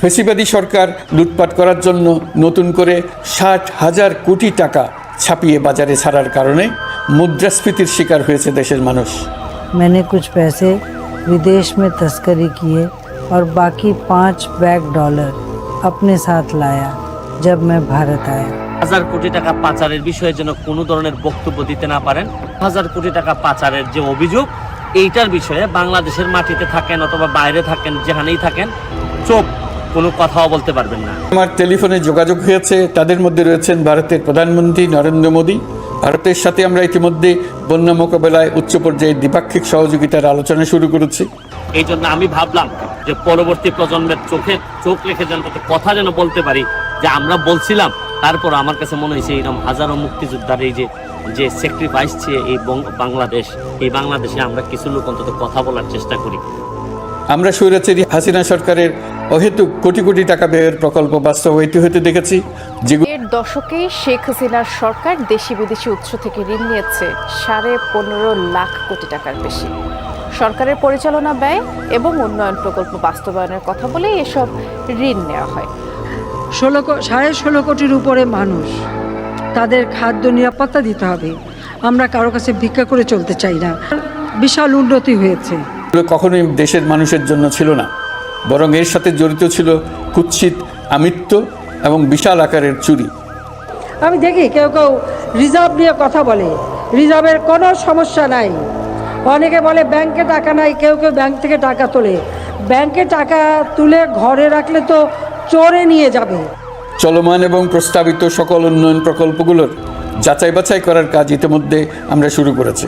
ফেসিবাদী সরকার লুটপাট করার জন্য নতুন করে ষাট হাজার কোটি টাকা ছাপিয়ে বাজারে ছাড়ার কারণে মুদ্রাস্ফীতির শিকার হয়েছে দেশের মানুষ मैंने कुछ पैसे विदेश में तस्करी किए और बाकी पाँच बैग डॉलर अपने साथ लाया जब मैं भारत आया হাজার কোটি টাকা পাচারের বিষয়ে যেন কোনো ধরনের বক্তব্য দিতে না পারেন হাজার কোটি টাকা পাচারের যে অভিযোগ এইটার বিষয়ে বাংলাদেশের মাটিতে থাকেন অথবা বাইরে থাকেন যেখানেই থাকেন চোখ কোনো কথাও বলতে পারবেন না। আমার টেলিফোনে যোগাযোগ হয়েছে তাদের মধ্যে রয়েছেন ভারতের প্রধানমন্ত্রী নরেন্দ্র মোদী। ভারতের সাথে আমরা ইতিমধ্যে বন্যা মোকাবেলায় উচ্চ পর্যায়ে দ্বিপাক্ষিক সহযোগিতার আলোচনা শুরু করেছি। এই জন্য আমি ভাবলাম যে পরবর্তী প্রজন্মের চোখে চোখ রেখে যেন কথা যেন বলতে পারি যে আমরা বলছিলাম। তারপর আমার কাছে মনে হয়েছে এইরকম হাজারো মুক্তিযোদ্ধার এই যে যে স্যাক্রিফাইস চেয়ে এই বাংলাদেশ এই বাংলাদেশে আমরা কিছু লোক অন্তত কথা বলার চেষ্টা করি। আমরা স্বৈরাচারী হাসিনা সরকারের অহেতুক কোটি কোটি টাকা ব্যয়ের প্রকল্প বাস্তবায়িত হতে দেখেছি এর দশকে শেখ হাসিনার সরকার দেশি বিদেশি উৎস থেকে ঋণ নিয়েছে সাড়ে পনেরো লাখ কোটি টাকার বেশি। সরকারের পরিচালনা ব্যয় এবং উন্নয়ন প্রকল্প বাস্তবায়নের কথা বলে এসব ঋণ নেওয়া হয়। ষোলো কো- সাড়ে ষোলো কোটির উপরে মানুষ তাদের খাদ্য নিরাপত্তা দিতে হবে। আমরা কারও কাছে ভিক্ষা করে চলতে চাই না। বিশাল উন্নতি হয়েছে। কখনোই দেশের মানুষের জন্য ছিল না। বরং এর সাথে জড়িত ছিল কুৎসিত আমিত্ব এবং বিশাল আকারের চুরি। আমি দেখি কেউ কেউ রিজার্ভ নিয়ে কথা বলে। রিজার্ভের কোনো সমস্যা নাই। অনেকে বলে ব্যাংকে টাকা নাই কেউ কেউ ব্যাংক থেকে টাকা তোলে। ব্যাংকে টাকা তুলে ঘরে রাখলে তো চোরে নিয়ে যাবে। চলমান এবং প্রস্তাবিত সকল উন্নয়ন প্রকল্পগুলোর যাচাই বাছাই করার কাজ ইতিমধ্যে আমরা শুরু করেছি।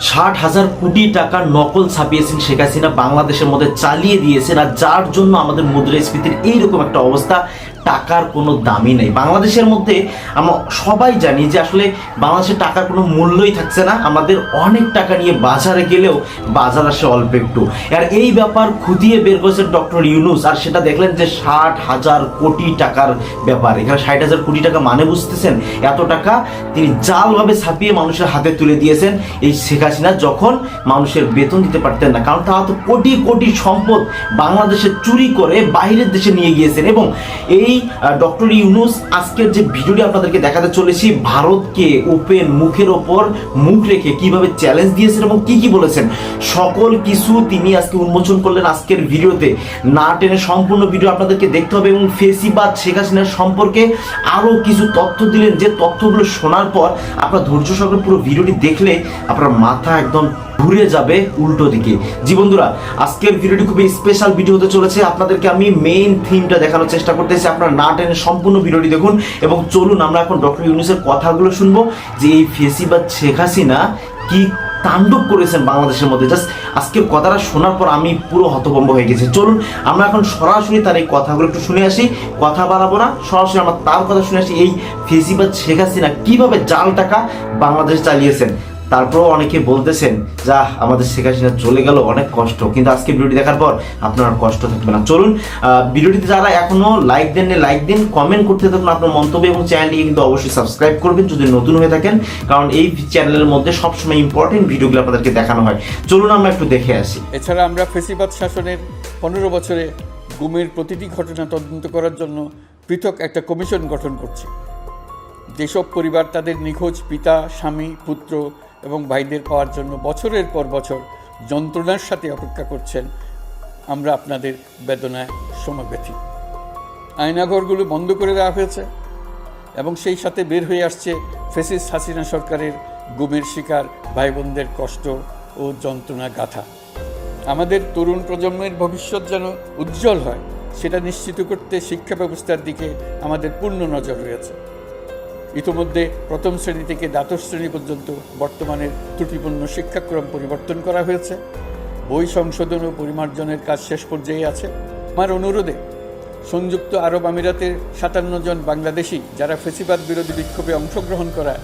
ষাট হাজার কোটি টাকার নকল ছাপিয়েছেন শেখ হাসিনা, বাংলাদেশের মধ্যে চালিয়ে দিয়েছেন, আর যার জন্য আমাদের মুদ্রাস্ফীতির এইরকম একটা অবস্থা টাকার কোনো দামই নেই। বাংলাদেশের মধ্যে আমরা সবাই জানি যে আসলে বাংলাদেশের টাকার কোনো মূল্যই থাকছে না। আমাদের অনেক টাকা নিয়ে বাজারে গেলেও বাজার আসে অল্প একটু। আর এই ব্যাপার খুঁটিয়ে বের করেছেন ডক্টর ইউনুস, আর সেটা দেখলেন যে ষাট হাজার কোটি টাকার ব্যাপার। এখানে ষাট হাজার কোটি টাকা মানে বুঝতেছেন? এত টাকা তিনি জালভাবে ছাপিয়ে মানুষের হাতে তুলে দিয়েছেন এই শেখ হাসিনা যখন মানুষের বেতন দিতে পারতেন না। কারণ তারা তো কোটি কোটি সম্পদ বাংলাদেশে চুরি করে বাইরের দেশে নিয়ে গিয়েছেন এবং এই ডক্টর ইউনুস, আজকের যে ভিডিওটি আপনাদেরকে দেখাতে চলেছি, ভারতকে ওপেন মুখের ওপর মুখ রেখে কীভাবে চ্যালেঞ্জ দিয়েছেন এবং কি কি বলেছেন, সকল কিছু তিনি আজকে উন্মোচন করলেন আজকের ভিডিওতে। না টেনে সম্পূর্ণ ভিডিও আপনাদেরকে দেখতে হবে এবং ফেসিবাদ শেখ হাসিনার সম্পর্কে আরও কিছু তথ্য দিলেন। যে তথ্যগুলো শোনার পর আপনার ধৈর্য সহকারে পুরো ভিডিওটি দেখলে আপনার মাথা একদম ঘুরে যাবে উল্টো দিকে। জি বন্ধুরা, আজকের ভিডিওটি খুবই স্পেশাল ভিডিও হতে চলেছে। আপনাদেরকে আমি মেইন থিমটা দেখানোর চেষ্টা করতেছি। আপনারা না টেনে সম্পূর্ণ ভিডিওটি দেখুন। এবং চলুন আমরা এখন ডক্টর ইউনুসের কথাগুলো শুনব। যে এই ফেসিবাদ শেখ হাসিনা কি তাণ্ডব করেছেন বাংলাদেশের মধ্যে। জাস্ট আজকের কথাটা শোনার পর আমি পুরো হতভম্ব হয়ে গেছি। চলুন, আমরা এখন সরাসরি তার এই কথাগুলো একটু শুনে আসি। কথা বাড়াবো না, সরাসরি আমরা তার কথা শুনে আসি। এই ফেসিবাদ শেখ হাসিনা কীভাবে জাল টাকা বাংলাদেশ চালিয়েছেন? তারপরও অনেকে বলতেছেন, যা, আমাদের শেখ হাসিনা চলে গেল, অনেক কষ্ট। কিন্তু আজকে ভিডিওটি দেখার পর আপনার কষ্ট থাকবে না। চলুন ভিডিওটিতে যারা এখনও লাইক দেন লাইক দিন কমেন্ট করতে থাকুন আপনার মন্তব্য এবং চ্যানেলটিকে কিন্তু অবশ্যই সাবস্ক্রাইব করবেন যদি নতুন হয়ে থাকেন, কারণ এই চ্যানেলের মধ্যে সবসময় ইম্পর্টেন্ট ভিডিওগুলো আপনাদেরকে দেখানো হয়। চলুন, আমরা একটু দেখে আসি। এছাড়া আমরা ফেসিবাদ শাসনের পনেরো বছরে গুমের প্রতিটি ঘটনা তদন্ত করার জন্য পৃথক একটা কমিশন গঠন করছি। যেসব পরিবার তাদের নিখোঁজ পিতা, স্বামী, পুত্র এবং ভাইদের পাওয়ার জন্য বছরের পর বছর যন্ত্রণার সাথে অপেক্ষা করছেন আমরা আপনাদের বেদনায় সমব্যথী আয়নাঘরগুলো বন্ধ করে দেওয়া হয়েছে এবং সেই সাথে বের হয়ে আসছে ফেসিস হাসিনা সরকারের গুমের শিকার ভাই বোনদের কষ্ট ও যন্ত্রণা গাথা। আমাদের তরুণ প্রজন্মের ভবিষ্যৎ যেন উজ্জ্বল হয়, সেটা নিশ্চিত করতে শিক্ষা ব্যবস্থার দিকে আমাদের পূর্ণ নজর রয়েছে। ইতোমধ্যে প্রথম শ্রেণি থেকে দ্বাদশ শ্রেণি পর্যন্ত বর্তমানের ত্রুটিপূর্ণ শিক্ষাক্রম পরিবর্তন করা হয়েছে। বই সংশোধন ও পরিমার্জনের কাজ শেষ পর্যায়ে আছে। আমার অনুরোধে, সংযুক্ত আরব আমিরাতের সাতান্ন জন বাংলাদেশি যারা ফেসিবাদ বিরোধী বিক্ষোভে অংশগ্রহণ করা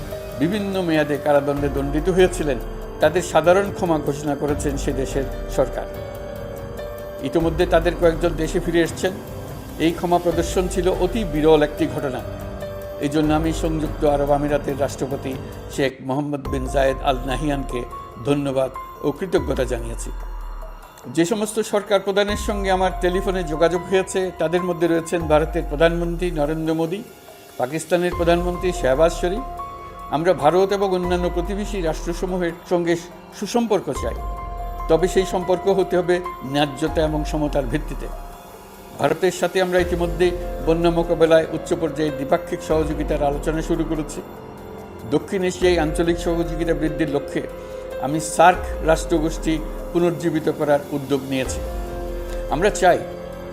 বিভিন্ন মেয়াদে কারাদণ্ডে দণ্ডিত হয়েছিলেন, তাদের সাধারণ ক্ষমা ঘোষণা করেছেন সে দেশের সরকার। ইতিমধ্যে তাদের কয়েকজন দেশে ফিরে এসছেন। এই ক্ষমা প্রদর্শন ছিল অতি বিরল একটি ঘটনা। এই জন্য আমি সংযুক্ত আরব আমিরাতের রাষ্ট্রপতি শেখ মোহাম্মদ বিন জায়েদ আল নাহিয়ানকে ধন্যবাদ ও কৃতজ্ঞতা জানিয়েছি। যে সমস্ত সরকার প্রধানের সঙ্গে আমার টেলিফোনে যোগাযোগ হয়েছে, তাদের মধ্যে রয়েছেন ভারতের প্রধানমন্ত্রী নরেন্দ্র মোদী, পাকিস্তানের প্রধানমন্ত্রী শেহবাজ শরীফ। আমরা ভারত এবং অন্যান্য প্রতিবেশী রাষ্ট্রসমূহের সঙ্গে সুসম্পর্ক চাই। তবে সেই সম্পর্ক হতে হবে ন্যায্যতা এবং সমতার ভিত্তিতে। ভারতের সাথে আমরা ইতিমধ্যে বন্যা মোকাবেলায় উচ্চ পর্যায়ে দ্বিপাক্ষিক সহযোগিতার আলোচনা শুরু করেছি। দক্ষিণ এশিয়ায় আঞ্চলিক সহযোগিতা বৃদ্ধির লক্ষ্যে আমি সার্ক রাষ্ট্রগোষ্ঠী পুনর্জীবিত করার উদ্যোগ নিয়েছি। আমরা চাই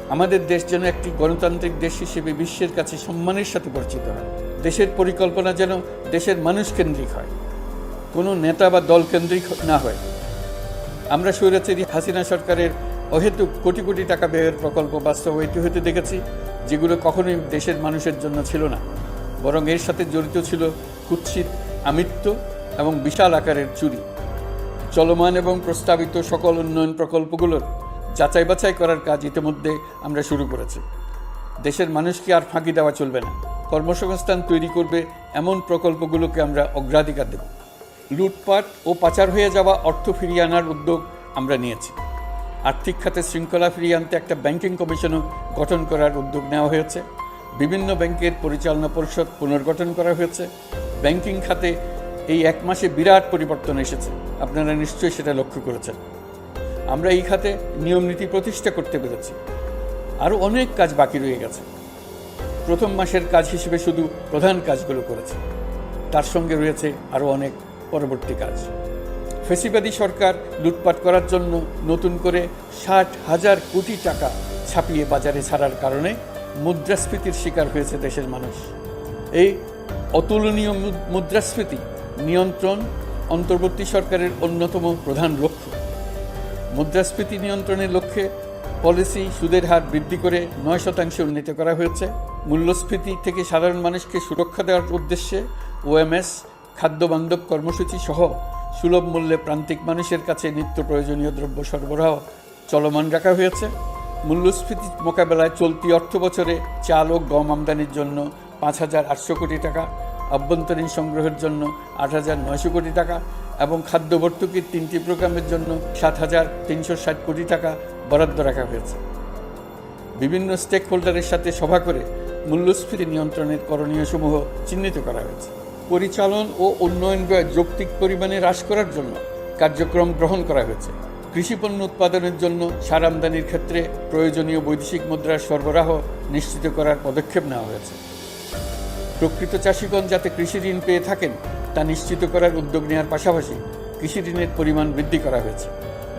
আমাদের দেশ যেন একটি গণতান্ত্রিক দেশ হিসেবে বিশ্বের কাছে সম্মানের সাথে পরিচিত হয়। দেশের পরিকল্পনা যেন দেশের মানুষ কেন্দ্রিক হয়। কোনো নেতা বা দল কেন্দ্রিক না হয়। আমরা স্বৈরাচারী হাসিনা সরকারের অহেতুক কোটি কোটি টাকা ব্যয়ের প্রকল্প বাস্তবায়িত হতে দেখেছি, যেগুলো কখনোই দেশের মানুষের জন্য ছিল না। বরং এর সাথে জড়িত ছিল কুৎসিত আমিত্ব এবং বিশাল আকারের চুরি। চলমান এবং প্রস্তাবিত সকল উন্নয়ন প্রকল্পগুলোর যাচাই বাছাই করার কাজ ইতিমধ্যে আমরা শুরু করেছি। দেশের মানুষকে আর ফাঁকি দেওয়া চলবে না। কর্মসংস্থান তৈরি করবে এমন প্রকল্পগুলোকে আমরা অগ্রাধিকার দেব। লুটপাট ও পাচার হয়ে যাওয়া অর্থ ফিরিয়ে আনার উদ্যোগ আমরা নিয়েছি। আর্থিক খাতে শৃঙ্খলা ফিরিয়ে আনতে একটা ব্যাংকিং কমিশনও গঠন করার উদ্যোগ নেওয়া হয়েছে। বিভিন্ন ব্যাংকের পরিচালনা পরিষদ পুনর্গঠন করা হয়েছে। ব্যাংকিং খাতে এই এক মাসে বিরাট পরিবর্তন এসেছে। আপনারা নিশ্চয়ই সেটা লক্ষ্য করেছেন। আমরা এই খাতে নিয়ম নীতি প্রতিষ্ঠা করতে পেরেছি। আরও অনেক কাজ বাকি রয়ে গেছে। প্রথম মাসের কাজ হিসেবে শুধু প্রধান কাজগুলো করেছে। তার সঙ্গে রয়েছে আরও অনেক পরবর্তী কাজ। ফেসিবাদী সরকার লুটপাট করার জন্য নতুন করে ষাট হাজার কোটি টাকা ছাপিয়ে বাজারে ছাড়ার কারণে মুদ্রাস্ফীতির শিকার হয়েছে দেশের মানুষ। এই অতুলনীয় মুদ্রাস্ফীতি নিয়ন্ত্রণ অন্তর্বর্তী সরকারের অন্যতম প্রধান লক্ষ্য। মুদ্রাস্ফীতি নিয়ন্ত্রণের লক্ষ্যে পলিসি সুদের হার বৃদ্ধি করে নয় শতাংশে উন্নীত করা হয়েছে। মূল্যস্ফীতি থেকে সাধারণ মানুষকে সুরক্ষা দেওয়ার উদ্দেশ্যে ওএমএস খাদ্য বান্ধব কর্মসূচি সহ সুলভ মূল্যে প্রান্তিক মানুষের কাছে নিত্য প্রয়োজনীয় দ্রব্য সরবরাহ চলমান রাখা হয়েছে। মূল্যস্ফীতি মোকাবেলায় চলতি অর্থ বছরে চাল ও গম আমদানির জন্য পাঁচ হাজার আটশো কোটি টাকা, আভ্যন্তরীণ সংগ্রহের জন্য আট হাজার নয়শো কোটি টাকা এবং খাদ্য ভর্তুকির তিনটি প্রোগ্রামের জন্য সাত হাজার তিনশো ষাট কোটি টাকা বরাদ্দ রাখা হয়েছে। বিভিন্ন স্টেক হোল্ডারের সাথে সভা করে মূল্যস্ফীতি নিয়ন্ত্রণের করণীয় সমূহ চিহ্নিত করা হয়েছে। পরিচালন ও উন্নয়ন ব্যয় যৌক্তিক পরিমাণে হ্রাস করার জন্য কার্যক্রম গ্রহণ করা হয়েছে। কৃষিপণ্য উৎপাদনের জন্য সার আমদানির ক্ষেত্রে প্রয়োজনীয় বৈদেশিক মুদ্রার সরবরাহ নিশ্চিত করার পদক্ষেপ নেওয়া হয়েছে। প্রকৃত চাষিগণ যাতে কৃষি ঋণ পেয়ে থাকেন, তা নিশ্চিত করার উদ্যোগ নেওয়ার পাশাপাশি কৃষি ঋণের পরিমাণ বৃদ্ধি করা হয়েছে।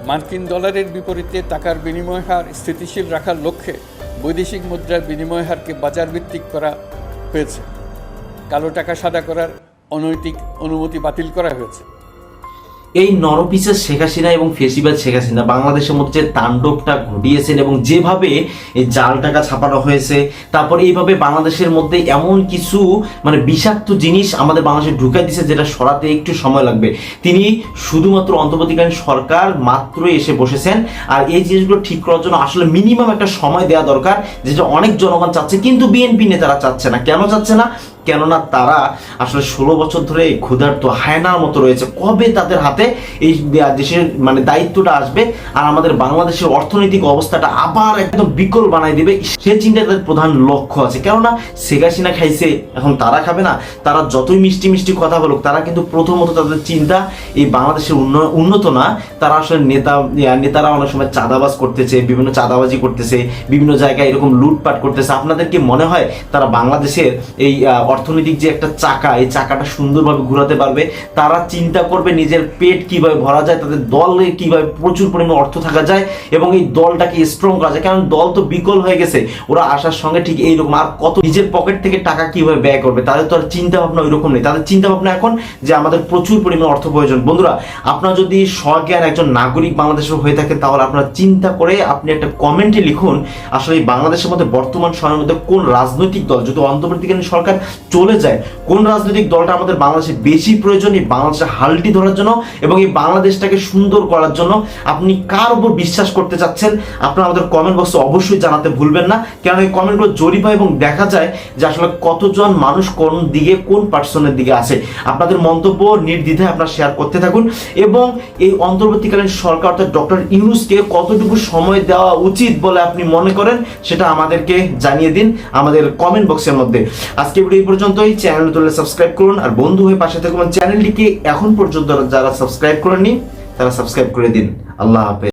মার্কিন ডলারের বিপরীতে টাকার বিনিময় হার স্থিতিশীল রাখার লক্ষ্যে বৈদেশিক মুদ্রার বিনিময় হারকে বাজার ভিত্তিক করা হয়েছে। কালো টাকা সাদা করার অনৈতিক অনুমতি বাতিল করা হয়েছে। এই নরপিসের শেখ হাসিনা এবং ফেসিবাদ শেখ হাসিনা বাংলাদেশের মধ্যে তাণ্ডবটা ঘটিয়েছেন এবং যেভাবে জাল টাকা ছাপানো হয়েছে, তারপরে এইভাবে বাংলাদেশের মধ্যে এমন কিছু মানে বিষাক্ত জিনিস আমাদের বাংলাদেশে ঢুকাই দিছে যেটা সরাতে একটু সময় লাগবে। তিনি শুধুমাত্র অন্তর্বর্তীকালীন সরকার মাত্রই এসে বসেছেন আর এই জিনিসগুলো ঠিক করার জন্য আসলে মিনিমাম একটা সময় দেওয়া দরকার, যেটা অনেক জনগণ চাচ্ছে, কিন্তু বিএনপি নেতারা চাচ্ছে না। কেন চাচ্ছে না? কেননা তারা আসলে ষোলো বছর ধরে এই ক্ষুধার্ত হায়নার মতো রয়েছে। কবে তাদের হাতে এই দেশের মানে দায়িত্বটা আসবে আর আমাদের বাংলাদেশের অর্থনৈতিক অবস্থাটা আবার একদম বিকল বানাই দিবে, সে চিন্তা তাদের প্রধান লক্ষ্য আছে। কেননা হাসিনা খাইছে, এখন তারা খাবে না। তারা যতই মিষ্টি মিষ্টি কথা বলুক, তারা কিন্তু প্রথমত তাদের চিন্তা এই বাংলাদেশের উন্ন- উন্নত না, তারা আসলে নেতা নেতারা অনেক সময় চাঁদাবাজ করতেছে, বিভিন্ন চাঁদাবাজি করতেছে, বিভিন্ন জায়গায় এরকম লুটপাট করতেছে। আপনাদের কি মনে হয় তারা বাংলাদেশের এই অর্থনৈতিক যে একটা চাকা, এই চাকাটা সুন্দরভাবে ঘোরাতে পারবে। তারা চিন্তা করবে নিজের পেট কীভাবে ভরা যায়, তাদের দলে কীভাবে প্রচুর পরিমাণে অর্থ থাকা যায় এবং এই দলটাকে স্ট্রং করা যায়। কারণ দল তো বিকল হয়ে গেছে, ওরা আসার সঙ্গে ঠিক এইরকম। আর কত নিজের পকেট থেকে টাকা কীভাবে ব্যয় করবে, তাদের তো আর চিন্তা ভাবনা ওইরকম নেই। তাদের চিন্তা ভাবনা এখন যে আমাদের প্রচুর পরিমাণে অর্থ প্রয়োজন। বন্ধুরা, আপনার যদি স্বজ্ঞান একজন নাগরিক বাংলাদেশের হয়ে থাকে তাহলে আপনারা চিন্তা করে আপনি একটা কমেন্টে লিখুন, আসলে বাংলাদেশের মধ্যে বর্তমান সময়ের মধ্যে কোন রাজনৈতিক দল, যদি অন্তর্বর্তীকালীন সরকার চলে যায়। কোন রাজনৈতিক দলটা আমাদের বাংলাদেশে বেশি প্রয়োজন এই বাংলাদেশের হালটি ধরার জন্য এবং এই বাংলাদেশটাকে সুন্দর করার জন্য আপনি কার উপর বিশ্বাস করতে চাচ্ছেন, আপনারা আমাদের কমেন্ট বক্সে অবশ্যই জানাতে ভুলবেন না। কারণ এই কমেন্টগুলো জরিপ হয় এবং দেখা যায় যে আসলে কতজন মানুষ কোন দিকে, কোন পার্সনের দিকে আছে। আপনাদের মন্তব্য নির্দ্বিধায় আপনারা শেয়ার করতে থাকুন এবং এই অন্তর্বর্তীকালীন সরকার অর্থাৎ ডক্টর ইউনুসকে কতটুকু সময় দেওয়া উচিত বলে আপনি মনে করেন, সেটা আমাদেরকে জানিয়ে দিন আমাদের কমেন্ট বক্সের মধ্যে। আজকে ভিডিও পর্যন্তই চ্যানেল তুলে সাবস্ক্রাইব করুন। আর বন্ধু হয়ে পাশে থাকুন। চ্যানেলটিকে এখন পর্যন্ত যারা সাবস্ক্রাইব করেননি, তারা সাবস্ক্রাইব করে দিন। আল্লাহ হাফেজ।